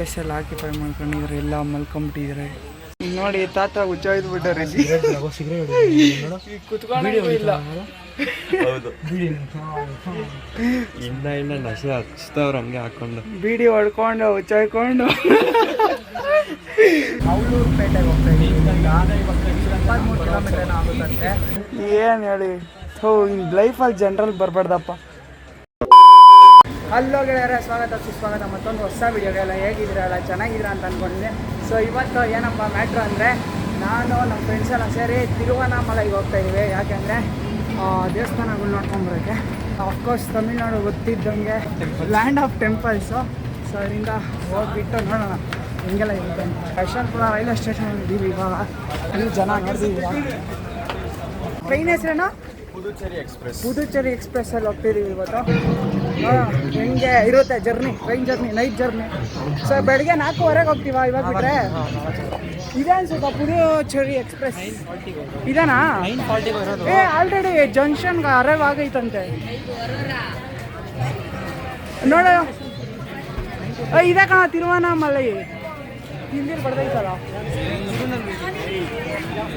Special occupy ಮಾಡ್ಕೊಂಡಿದ್ರೆ ಎಲ್ಲ ಮಲ್ಕೊಂಬಿಟ್ಟಿದ್ರೆ ನೋಡಿ ತಾತ ಹುಚ್ಚಾಯ್ತು ಬಿಟ್ಟಾರೆ. ಕುತ್ಕೊಂಡು ಇಲ್ಲ. ಹೌದು. ಇನ್ನ ಇನ್ನ ನಶೆ ಹಚ್ತಾವ್ರ ಹಂಗೆ ಹಾಕೊಂಡು. ಬೀಡಿ ಹೊಡ್ಕೊಂಡು ಹುಚ್ಚಾಯ್ಕೊಂಡು. ಅವಳೂರು ಪೇಟೆಗೆ ಹೋಗ್ತಾ ಇದ್ದೀವಿ ಇಪ್ಪತ್ತ್ಮೂರು ಕಿಲೋಮೀಟರ್ ಏನೋ ಆಗುತ್ತಂತೆ ಏನು ಹೇಳಿ? ಹೋ ಇನ್ ಅಲ್ಲಿ ಜನರಲ್ ಬರಬಾರ್ದಪ್ಪ. ಹಲೋ ಗೆಳೆಯರ ಸ್ವಾಗತ ಸುಸ್ವಾಗತ. ಮತ್ತೊಂದು ಹೊಸ ವಿಡಿಯೋಗೆಲ್ಲ ಹೇಗಿದ್ದೀರಾ ಅಲ್ಲ ಚೆನ್ನಾಗಿದ್ದೀರಾ ಅಂತ ಅಂದ್ಕೊಂಡಿದ್ದೆ ಸೊ ಇವತ್ತು ಏನಪ್ಪ ಮ್ಯಾಟ್ರ್ ಅಂದರೆ ನಾನು ನಮ್ಮ ಫ್ರೆಂಡ್ಸ್ ಎಲ್ಲ ಸೇರಿ ತಿರುವಣ್ಣಾಮಲೈಗೆ ಹೋಗ್ತಾ ಇದ್ದೀವಿ. ಯಾಕೆಂದರೆ ದೇವಸ್ಥಾನಗಳು ನೋಡ್ಕೊಂಬರೋಕ್ಕೆ ಅಫ್ಕೋರ್ಸ್ ತಮಿಳ್ನಾಡು ಗೊತ್ತಿದ್ದಂಗೆ ಲ್ಯಾಂಡ್ ಆಫ್ ಟೆಂಪಲ್ಸು ಸೊ ಅದರಿಂದ ಹೋಗಿಬಿಟ್ಟು ನೋಡೋಣ. ಹಿಂಗೆಲ್ಲ ಇರುತ್ತೆ ಯಶವಂತಪುರ ರೈಲ್ವೆ ಸ್ಟೇಷನ್ ಇದ್ದೀವಿ ಇವಾಗ. ಅಲ್ಲಿ ಜನ ನೋಡ್ತಿದ್ದೀರಾ? ಟ್ರೈನ್ ಹೆಸರೇನು? ಪುದುಚೇರಿ ಎಕ್ಸ್ಪ್ರೆಸ್. ಪುದುಚೇರಿ ಎಕ್ಸ್ಪ್ರೆಸ್ ಅಲ್ಲಿ ಹೋಗ್ತಿದೀವಿ ಇವತ್ತು. ಹಾಂ ಹೆಂಗೆ ಇರುತ್ತೆ journey train journey night journey? So ಬೆಳಗ್ಗೆ ನಾಲ್ಕೂವರೆಗೆ ಹೋಗ್ತೀವ ಇವಾಗ ಬಿಟ್ರೆ? ಇದೆ ಅನ್ಸುತ್ತ ಪುದುಚೇರಿ ಎಕ್ಸ್ಪ್ರೆಸ್? ಇದೇನಾ? ಏ ಆಲ್ರೆಡಿ ಜಂಕ್ಷನ್ಗೆ ಅರೈವ್ ಆಗೈತಂತೆ. ನೋಡ. ಇದೆ ಕಣ ತಿರುವಣ್ಣಾಮಲೈ ಮಲ್ಲಿ. ಬರ್ದೈತಲ್ಲ.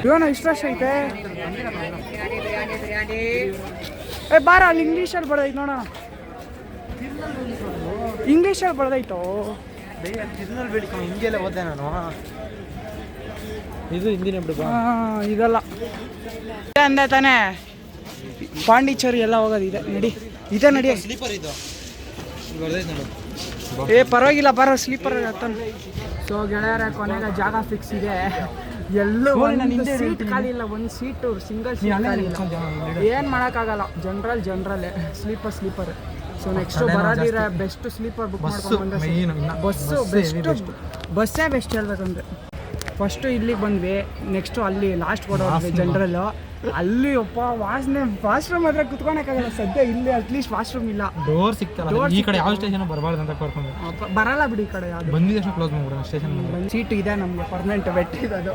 ಇವನು ಇಷ್ಟು ವರ್ಷ ಐತೆ. ಏ ಬಾರ ಅಲ್ಲಿ ಇಂಗ್ಲೀಷಲ್ಲಿ ಬರ್ದೈತೆ ನೋಡೋಣ. ಇಂಗ್ಲೀಷಲ್ಲಿ ಬರ್ದೈತೋ. ತಿರ್ನಲ್ಲಿ ಬೇಡಿಕೊಂಡು ಹಿಂಗೆಲ್ಲ ಓದ್ದೆ ನಾನು ಇದು ಹಿಂದಿನ ಬಿಡು ಆ, ಇದಲ್ಲ. ಇದೆ ಅಂದೆ ತಾನೇ. ಪಾಂಡಿಚೇರಿ ಎಲ್ಲ ಹೋಗೋದು ಇದೆ ನಡಿ. ಇದೆ ನಡಿ. ಸ್ಲೀಪರ್ ಇದು ಏ ಪರವಾಗಿಲ್ಲ ಬರೋ ಸ್ಲೀಪರ್ ಹತ್ತಾನೆ ಸೊ ಗೆಳೆಯರ ಕೊನೆಗೆ ಜಾಗ ಫಿಕ್ಸ್ ಇದೆ. ಎಲ್ಲೂ ಒಂದು ಸೀಟ್ ಖಾಲಿ ಇಲ್ಲ ಒಂದು ಸೀಟು ಸಿಂಗಲ್ ಸೀಟ್ ಖಾಲಿ ಇಲ್ಲ. ಏನು ಮಾಡೋಕ್ಕಾಗಲ್ಲ. ಜನರಲ್ ಜನರಲ್ಲೇ ಸ್ಲೀಪರ್ ಸ್ಲೀಪರ್ ಸೊ ನೆಕ್ಸ್ಟ್ ಬರೋದಿರ ಬೆಸ್ಟ್ ಸ್ಲೀಪರ್ ಬುಕ್ ಮಾಡ್ಕೊಂಡು ಬಸ್ಸು ಬೆಸ್ಟ್ ಬಸ್ಸೇ ಬೆಸ್ಟ್ ಹೇಳ್ಬೇಕಂದ್ರೆ. ಫಸ್ಟು ಇಲ್ಲಿಗೆ ಬಂದ್ವಿ ನೆಕ್ಸ್ಟು ಅಲ್ಲಿ ಲಾಸ್ಟ್ ಕೊಡೋದ್ವಿ ಜನರಲ್ಲು ಅಲ್ಲಿ ಒಪ್ಪ ವಾಸನೆ ವಾಶ್ರೂಮ್ ಹತ್ರ ಕುತ್ಕೊಳಕ್ಕಾಗಲ್ಲ ಸದ್ಯ ಇಲ್ಲಿ ಅಟ್ಲೀಸ್ಟ್ ವಾಶ್ರೂಮ್ ಇಲ್ಲ. ಡೋರ್ ಸಿಕ್ತಲ್ಲ ಈ ಕಡೆ ಯಾವ ಸ್ಟೇಷನ್ ಬರಬಾರ್ದು ಅಂತ ಕರ್ಕೊಂಡು ಬರಲ್ಲ ಬಿಡಿ ಈ ಕಡೆ ಯಾವ್ದು. ಬಂದಿದ ಕ್ಲೋಸ್ ಮಾಡ್ಬಿಡೋಣ ಸ್ಟೇಷನ್ ಸೀಟ್ ಇದೆ ನಮಗೆ ಪರ್ಮನೆಂಟ್ ಬೆಟ್ಟಿದ್ದು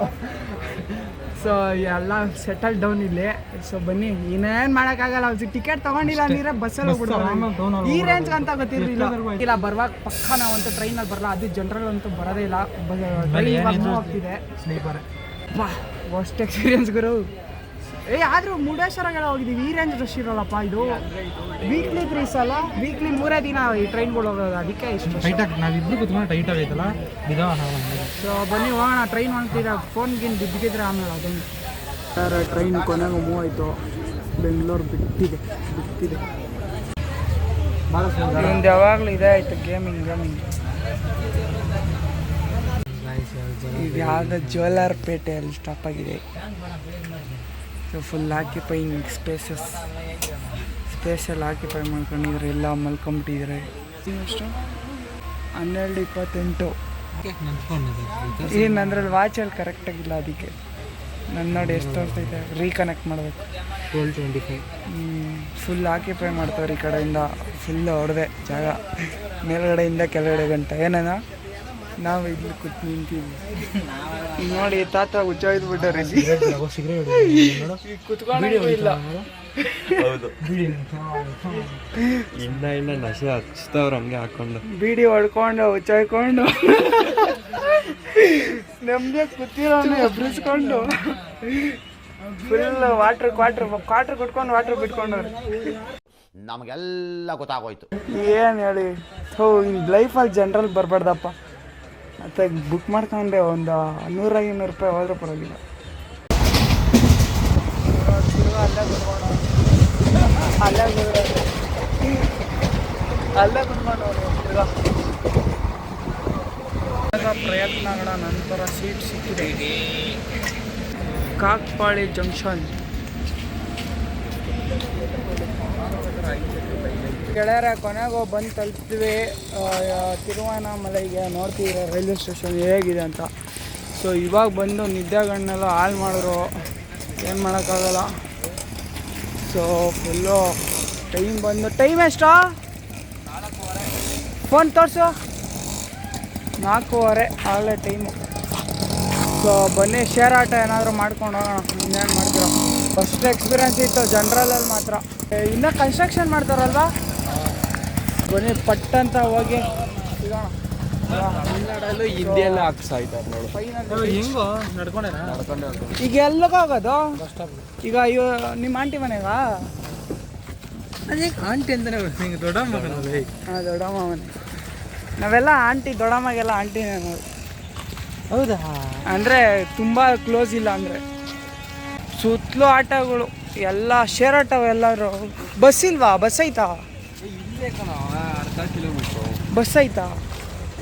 ಸೊ ಎಲ್ಲ ಸೆಟಲ್ ಡೌನ್ ಇಲ್ಲಿ. ಸೊ ಬನ್ನಿ. ಇನ್ನೇನ್ ಮಾಡಕ್ಕಾಗಲ್ಲ. ಮಾಡೋಕ್ಕಾಗಲ್ಲ ಟಿಕೆಟ್ ತಗೊಂಡಿಲ್ಲ ಅಂದ್ರೆ ಬಸ್ಸಲ್ಲಿ ಆಗಿ ಈ ರೇಂಜ್ ಅಂತ ಗೊತ್ತಿರಲಿಲ್ಲ. ಇಲ್ಲ ಬರುವಾಗ ಪಕ್ಕ ಟ್ರೈನ್ ಟ್ರೈನಲ್ಲಿ ಬರಲ್ಲ ಅದು ಜನರಲ್ ಅಂತೂ ಬರೋದೇ ಇಲ್ಲ. Train move sleeper. Worst experience ಗುರು. ಏ ಆದರೂ ಮುರುಡೇಶ್ವರಗಳ ಹೋಗಿದ್ದೀವಿ. ಈ ರೇಂಜ್ ರಶ್ ಇರೋಲ್ಲಪ್ಪ ಇದು. ವೀಕ್ಲಿ ತ್ರೀ ಸಲ ವೀಕ್ಲಿ ಮೂರೇ ದಿನ ಈ ಟ್ರೈನ್ಗಳು ಹೋಗೋದು. ಅದಕ್ಕೆ ಇಷ್ಟು ಟೈಟ್ ಆಗಿ ನಾವಿಬ್ರು ಕುತ್ಕೊಂಡು ಟೈಟ್ ಆಗೈತಲ್ಲ ಬಿದಾವ ಸೊ ಬನ್ನಿ ಹೋಗೋಣ. ಟ್ರೈನ್ ಹೊಂಟಿದ್ರೆ ಫೋನ್ ಗಿನ್ ಬಿದ್ದಿದ್ರೆ ಆಮೇಲೆ ಅದೊಂದು. ಸರ್ ಟ್ರೈನ್ ಕೊನೆಗೆ ಮೂವ್ ಆಯಿತು ಬೆಂಗಳೂರು ಬಿಟ್ಟಿದೆ ಬಿಟ್ಟಿದೆ. ನಿಮ್ದು ಯಾವಾಗಲೂ ಇದೇ ಆಯಿತು ಗೇಮಿಂಗ್ ಗೇಮಿಂಗ್. ಇದು ಯಾವುದೋ ಜೋಲಾರ್ ಪೇಟೆಯಲ್ಲಿ ಸ್ಟಾಪ್ ಆಗಿದೆ. ಸೊ ಫುಲ್ ಆಕ್ಯುಪೈಯಿಂಗ್ ಸ್ಪೇಸಸ್ ಸ್ಪೇಸಲ್ಲಿ ಆಕ್ಯುಪೈ ಮಾಡ್ಕೊಂಡಿದ್ರೆ ಎಲ್ಲ ಮಲ್ಕೊಂಬಿಟ್ಟಿದ್ರೆ ಇನ್ನಷ್ಟು? ಹನ್ನೆರಡು ಇಪ್ಪತ್ತೆಂಟು. ಏನಂದ್ರಲ್ಲಿ ವಾಚಲ್ಲಿ ಕರೆಕ್ಟಾಗಿಲ್ಲ ಅದಕ್ಕೆ. ನನ್ನ ನೋಡಿ ಎಷ್ಟು ತೋರಿಸ್ತೈತೆ ರೀಕನೆಕ್ಟ್ ಮಾಡಬೇಕು. Twelve twenty five full occupy ಮಾಡ್ತಾವ್ರೆ ಈ ಕಡೆಯಿಂದ. ಫುಲ್ ಹೊಡೆದೆ ಜಾಗ. ಮೇಲ್ಗಡೆಯಿಂದ ಕೆಳಗಡೆ ಗಂಟ. ಏನನ ನಾವು ಇಲ್ಲಿ ಕೂತ್ ನಿಂತೀವಿ ನೋಡಿ ತಾತ ಹುಚ್ಚಾಯ್ದು ಬಿಟ್ಟಾರೆ. ಇಲ್ಲ. ಹೌದು. ಇನ್ನ ಇನ್ನ ನಶೆ ಹಚ್ತವ್ರ ಹಂಗೆ ಹಾಕೊಂಡು. ಬೀಡಿ ಹೊಡ್ಕೊಂಡು ಹುಚ್ಚಾಯ್ಕೊಂಡು. ನಮ್ಗೆ ಕೂತಿರೋನು ಎಬ್ರಿಸ್ಕೊಂಡು. ಫುಲ್ ವಾಟರ್ ಕ್ವಾಟ್ರ್ ಕ್ವಾಟ್ರ್ ಕುಟ್ಕೊಂಡು ವಾಟರ್ ಬಿಟ್ಕೊಂಡವ್ರು. ನಮಗೆಲ್ಲ ಗೊತ್ತಾಗೋಯ್ತು. ಏನು ಹೇಳಿ? ಹೋ ಇನ್ ಲೈಫಲ್ಲಿ ಜನರಲ್ ಬರಬಾರ್ದಪ್ಪ. ಮತ್ತೆ ಬುಕ್ ಮಾಡ್ಕೊಂಡೆ ಒಂದು ನೂರ ಐನೂರು ರೂಪಾಯಿ ಹೋದ್ರೆ ಪರವಾಗಿಲ್ಲ. ಅಲ್ಲೇ ಅಲ್ಲೇ ನಂತರ ಸೀಟ್ ಸಿಕ್ಕಿದೆ. ಕಾಕ್ಪಾಳಿ ಜಂಕ್ಷನ್ ಗೆಳೆಯರ ಕೊನೆಗೂ ಬಂದು ತಲುಪ್ತೀವಿ ತಿರುವಣ್ಣಾಮಲೈಗೆ ನೋಡ್ತಿದ್ರೆ ರೈಲ್ವೆ ಸ್ಟೇಷನ್ ಹೇಗಿದೆ ಅಂತ. ಸೊ, ಇವಾಗ ಬಂದು ನಿದ್ದೆಗಣ್ಣೆಲ್ಲ ಹಾಳು ಮಾಡಿದ್ರು. ಏನು ಮಾಡೋಕ್ಕಾಗಲ್ಲ. ಸೊ, ಫುಲ್ಲು ಟೈಮ್ ಬಂದು, ಟೈಮ್ ಎಷ್ಟು? ಫೋನ್ ತೋರಿಸು. ನಾಲ್ಕೂವರೆ, ಆಗಲೇ ಟೈಮು. ಸೊ, ಬನ್ನಿ, ಶೇರ್ ಆಟ ಏನಾದರೂ ಮಾಡ್ಕೊಂಡು ಹೋಗೋಣ. ಇನ್ನೇನು ಮಾಡ್ತೀರಾ? ಫಸ್ಟ್ ಎಕ್ಸ್ಪೀರಿಯನ್ಸ್ ಇತ್ತು ಜನರಲಲ್ಲಿ ಮಾತ್ರ. ಇನ್ನೂ ಕನ್ಸ್ಟ್ರಕ್ಷನ್ ಮಾಡ್ತಾರಲ್ವಾ? ಬನ್ನಿ ಪಟ್ಟಂತ ಹೋಗಿ ಸಿಗೋಣ ಹಿಂದಿ ಎಲ್ಲ ಹಾಕ್ಸಾ ಆಯ್ತಾರೆ ನೋಡು ಹೆಂಗೋ? ನಡ್ಕೊಂಡೆ ಈಗ ಎಲ್ಲಿಗೋಗೋದು ಹೋಗೋದು ಈಗ ಇವ ನಿಮ್ಮ ಆಂಟಿ ಮನೆಗಾ? ಅದೇ ಆಂಟಿ ಅಂತಾನೆ ನಿಂಗೆ ದೊಡ್ಡ ಮಗನ ಹಾಂ ದೊಡ್ಡಮ್ಮ ಮನೆ. ನಾವೆಲ್ಲ ಆಂಟಿ ದೊಡ್ಡಮ್ಮಗೆಲ್ಲ ಆಂಟಿ ನೋಡಿ ಹೌದಾ? ಅಂದರೆ ತುಂಬ ಕ್ಲೋಸ್ ಇಲ್ಲ ಅಂದರೆ. ಸುತ್ತಲೂ ಆಟೋಗಳು ಎಲ್ಲ ಶೇರ್ ಆಟೋ ಎಲ್ಲರೂ ಬಸ್ ಇಲ್ವಾ? ಬಸ್ ಐತಾ? ಬಸ್ ಐತಾ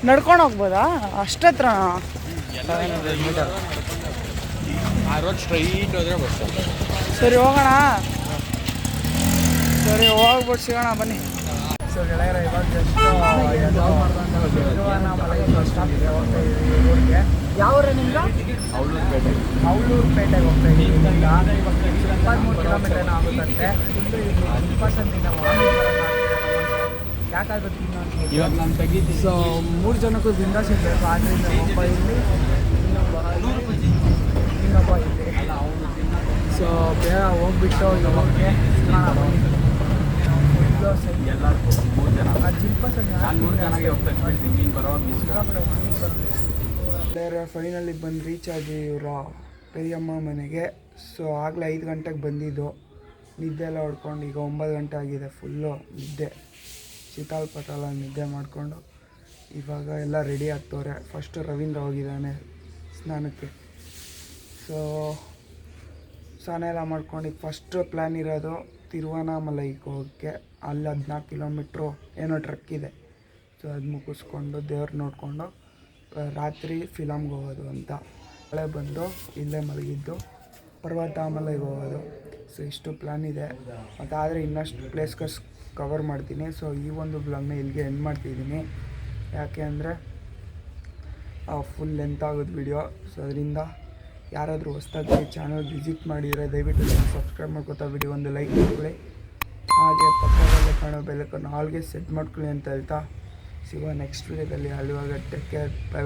ನಡ್ಕೊಂಡು ಹೋಗ್ಬೋದಾ? ಅಷ್ಟತ್ರ? ಆ ರೋಡ್ ಸ್ಟ್ರೈಟ್ ಹೋದ್ರೆ ಬಸ್ ಸರಿ ಹೋಗೋಣ. ಸರಿ ಹೋಗ್ಬಿಟ್ಟು ಸಿಗೋಣ ಬನ್ನಿ. ಯಾವ್ರೆ ನಿಮ್ಗೆ ಇವಾಗ ಜಸ್ಟ್ ಬಸ್ ಸ್ಟಾಪಿಗೆ ಹೋಗ್ತಾ ಇದ್ದೀವಿ ಇಲ್ಲಿಂದ ಇಪ್ಪತ್ತ್ಮೂರು ಕಿಲೋಮೀಟರ್ ಏನೋ ಆಗುತ್ತಂತೆ ಇಪ್ಪತ್ತೊಂದು ನಾವು ಯಾಕಾಗುತ್ತೆ ಇವಾಗ ನಾನು ಸೊ ಮೂರು ಜನಕ್ಕೂ ಬಿಂದಾಸ್ ಇರಬೇಕು ಆದ್ದರಿಂದ ಒಬ್ಬ ಇಲ್ಲಿ ಇನ್ನೊಬ್ಬ ಇಲ್ಲಿ. ಸೊ ಬೇಗ ಹೋಗ್ಬಿಟ್ಟು ಇವಾಗ ಎಲ್ಲರಿಗೂ ಮೂರು ಜನ. ನಾನು ಮೂರು ಜನಗೆ ಹೋಗ್ತಾ ಇದ್ದೀನಿ ನೀನು ಬರೋವಾಗ ಮೂರು ಜನ. ಫೈನಲಿ ಬಂದು ರೀಚ್ ಆಗಿ ಇವರ ಪೆರಿಯಮ್ಮ ಮನೆಗೆ. ಸೊ ಆಗಲೇ ಐದು ಗಂಟೆಗೆ ಬಂದಿದ್ದು. ನಿದ್ದೆ ಎಲ್ಲ ಹೊಡ್ಕೊಂಡು ಈಗ ಒಂಬತ್ತು ಗಂಟೆ ಆಗಿದೆ ಫುಲ್ಲು ನಿದ್ದೆ. ಶೀತಾಲ್ ಪಟಾಲ ನಿದ್ದೆ ಮಾಡಿಕೊಂಡು ಇವಾಗ ಎಲ್ಲ ರೆಡಿ ಆಗ್ತವ್ರೆ. ಫಸ್ಟು ರವೀಂದ್ರ ಹೋಗಿದ್ದಾನೆ ಸ್ನಾನಕ್ಕೆ. ಸೊ ಸ್ನಾನ ಎಲ್ಲ ಮಾಡ್ಕೊಂಡು ಈಗ ಫಸ್ಟ್ ಪ್ಲ್ಯಾನ್ ಇರೋದು ತಿರುವಣ್ಣಾಮಲೈಗೆ ಹೋಗೋಕ್ಕೆ. ಅಲ್ಲಿ ಹದಿನಾಲ್ಕು ಕಿಲೋಮೀಟ್ರು ಏನೋ ಟ್ರಕ್ ಇದೆ. ಸೊ ಅದು ಮುಗಿಸ್ಕೊಂಡು ದೇವ್ರು ನೋಡಿಕೊಂಡು, ರಾತ್ರಿ ಫಿಲಮ್ಗೆ ಹೋಗೋದು ಅಂತ. ಮಳೆ ಬಂದು ಇಲ್ಲೇ ಮಲಗಿದ್ದು. ಪರ್ವತಾಮಲೆಗೆ ಹೋಗೋದು. ಸೊ ಇಷ್ಟು ಪ್ಲ್ಯಾನ್ ಇದೆ. ಮತ್ತು ಆದರೆ ಇನ್ನಷ್ಟು ಪ್ಲೇಸ್ಗಸ್ ಕವರ್ ಮಾಡ್ತೀನಿ. ಸೊ ಈ ಒಂದು ಬ್ಲಾಗ್ನ ಇಲ್ಲಿಗೆ ಎಂಡ್ ಮಾಡ್ತಿದ್ದೀನಿ. ಯಾಕೆ ಅಂದರೆ ಫುಲ್ ಲೆಂತ್ ಆಗೋದು ವಿಡಿಯೋ ಸೊ ಅದರಿಂದ ಯಾರಾದರೂ ಹೊಸ್ದಾಗಿ ಚಾನಲ್ ವಿಸಿಟ್ ಮಾಡಿದರೆ ದಯವಿಟ್ಟು ಸಬ್ಸ್ಕ್ರೈಬ್ ಮಾಡ್ಕೊತಾ ವಿಡಿಯೋ ಒಂದು ಲೈಕ್ ಮಾಡ್ಕೊಳ್ಳಿ. ಹಾಗೆ ಪಕ್ಕದಲ್ಲೇ ಕಾಣೋ ಬೆಲಕನ್ನು ಹಾಲ್ಗೆ ಸೆಟ್ ಮಾಡ್ಕೊಳ್ಳಿ ಅಂತ ಹೇಳ್ತಾ ಸಿಗುವ ನೆಕ್ಸ್ಟ್ ವಿಡಿಯೋದಲ್ಲಿ ಅಲ್ಲಿವಾಗ ಟೇಕ್ ಕೇರ್ ಬೈ